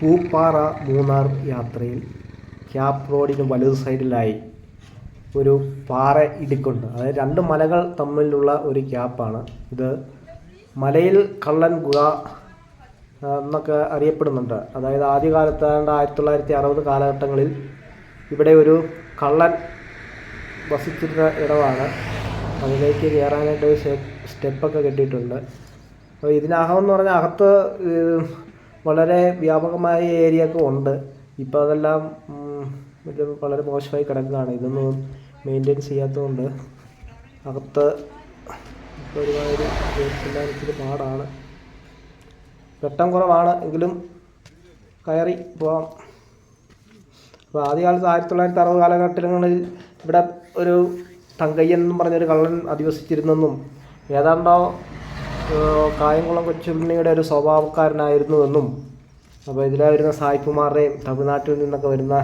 പൂപ്പാറ മൂന്നാർ യാത്രയിൽ ക്യാപ് റോഡിന് വലതു സൈഡിലായി ഒരു പാറ ഇടുക്കുണ്ട് അതായത് രണ്ട് മലകൾ തമ്മിലുള്ള ഒരു ക്യാപ്പാണ് ഇത്. മലയിൽ കള്ളൻ ഗുഹ എന്നൊക്കെ അറിയപ്പെടുന്നുണ്ട്. അതായത് ആദ്യകാലത്ത് ആയിരത്തി തൊള്ളായിരത്തി അറുപത് കാലഘട്ടങ്ങളിൽ ഇവിടെ ഒരു കള്ളൻ വസിച്ചിരുന്ന ഇടമാണ്. അതിലേക്ക് കയറാനായിട്ട് സ്റ്റെപ്പൊക്കെ കെട്ടിയിട്ടുണ്ട്. അപ്പോൾ ഇതിനകം എന്ന് പറഞ്ഞാൽ അകത്ത് വളരെ വ്യാപകമായ ഏരിയ ഒക്കെ ഉണ്ട്. ഇപ്പോൾ അതെല്ലാം വളരെ മോശമായി കിടക്കുകയാണ്. ഇതൊന്നും മെയിന്റെയിൻ ചെയ്യാത്തതുകൊണ്ട് അകത്ത് ഇപ്പോൾ ഒരുമാതിരി ഇച്ചിരി പാടാണ്. വെട്ടം കുറവാണ്. എങ്കിലും കയറി പോവാം. അപ്പോൾ ആദ്യകാലത്ത് ആയിരത്തി തൊള്ളായിരത്തി അറുപത് കാലഘട്ടങ്ങളിൽ ഇവിടെ ഒരു തങ്കയ്യൻ എന്നും പറഞ്ഞൊരു കള്ളൻ അധിവസിച്ചിരുന്നെന്നും ഏതാണ്ടോ കായംകുളം കൊച്ചുണ്ണിയുടെ ഒരു സ്വഭാവക്കാരനായിരുന്നുവെന്നും അപ്പോൾ ഇതിലെ വരുന്ന സായിപ്പുമാരുടെയും തമിഴ്നാട്ടിൽ നിന്നൊക്കെ വരുന്ന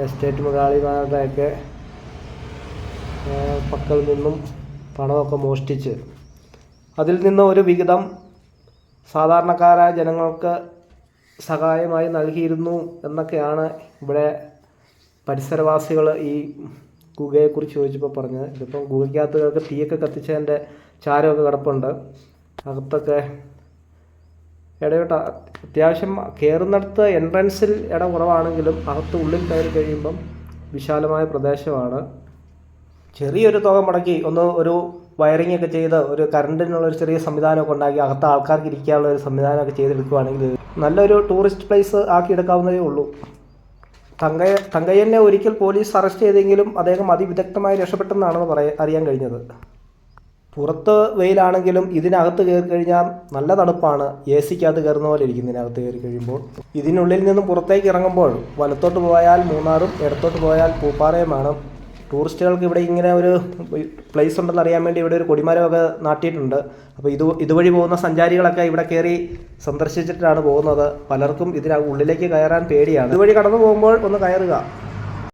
എസ്റ്റേറ്റ് മുതലാളിമാരുടെയൊക്കെ പക്കൽ നിന്നും പണമൊക്കെ മോഷ്ടിച്ച് അതിൽ നിന്ന് ഒരു വിഹിതം സാധാരണക്കാരായ ജനങ്ങൾക്ക് സഹായമായി നൽകിയിരുന്നു എന്നൊക്കെയാണ് ഇവിടെ പരിസരവാസികൾ ഈ ഗുഹയെക്കുറിച്ച് ചോദിച്ചപ്പോൾ പറഞ്ഞത് ഇതിപ്പം ഗുഹയ്ക്കകത്ത് തീയൊക്കെ കത്തിച്ചതിന്റെ ചാരമൊക്കെ കിടപ്പുണ്ട്. അകത്തൊക്കെ ഇടവിട്ട അത്യാവശ്യം കയറുന്നിടത്ത് എൻട്രൻസിൽ ഇട കുറവാണെങ്കിലും അകത്ത് ഉള്ളിൽ കയറി കഴിയുമ്പം വിശാലമായ പ്രദേശമാണ്. ചെറിയൊരു തുക മുടക്കി ഒന്ന് ഒരു വയറിംഗ് ഒക്കെ ചെയ്ത് ഒരു കറണ്ടിനുള്ള ഒരു ചെറിയ സംവിധാനമൊക്കെ ഉണ്ടാക്കി അകത്ത് ആൾക്കാർക്ക് ഇരിക്കാനുള്ള ഒരു സംവിധാനമൊക്കെ ചെയ്തെടുക്കുകയാണെങ്കിൽ നല്ലൊരു ടൂറിസ്റ്റ് പ്ലേസ് ആക്കി എടുക്കാവുന്നതേ ഉള്ളൂ. തങ്കയ തങ്കയ്യനെ ഒരിക്കൽ പോലീസ് അറസ്റ്റ് ചെയ്തെങ്കിലും അദ്ദേഹം അതിവിദഗ്ധമായി രക്ഷപ്പെട്ടെന്നാണ് പറയ അറിയാൻ കഴിഞ്ഞത്. പുറത്ത് വെയിലാണെങ്കിലും ഇതിനകത്ത് കയറി കഴിഞ്ഞാൽ നല്ല തണുപ്പാണ്. എ സിക്കകത്ത് കയറുന്ന പോലെ ഇരിക്കും ഇതിനകത്ത് കയറി കഴിയുമ്പോൾ. ഇതിനുള്ളിൽ നിന്നും പുറത്തേക്ക് ഇറങ്ങുമ്പോൾ വലത്തോട്ട് പോയാൽ മൂന്നാറും ഇടത്തോട്ട് പോയാൽ പൂപ്പാറയുമാണ്. ടൂറിസ്റ്റുകൾക്ക് ഇവിടെ ഇങ്ങനെ ഒരു പ്ലേസ് ഉണ്ടെന്ന് അറിയാൻ വേണ്ടി ഇവിടെ ഒരു കൊടിമരമൊക്കെ നാട്ടിയിട്ടുണ്ട്. അപ്പോൾ ഇത് ഇതുവഴി പോകുന്ന സഞ്ചാരികളൊക്കെ ഇവിടെ കയറി സന്ദർശിച്ചിട്ടാണ് പോകുന്നത്. പലർക്കും ഇതിന് ഉള്ളിലേക്ക് കയറാൻ പേടിയാണ്. ഇതുവഴി കടന്നു പോകുമ്പോൾ ഒന്ന് കയറുക.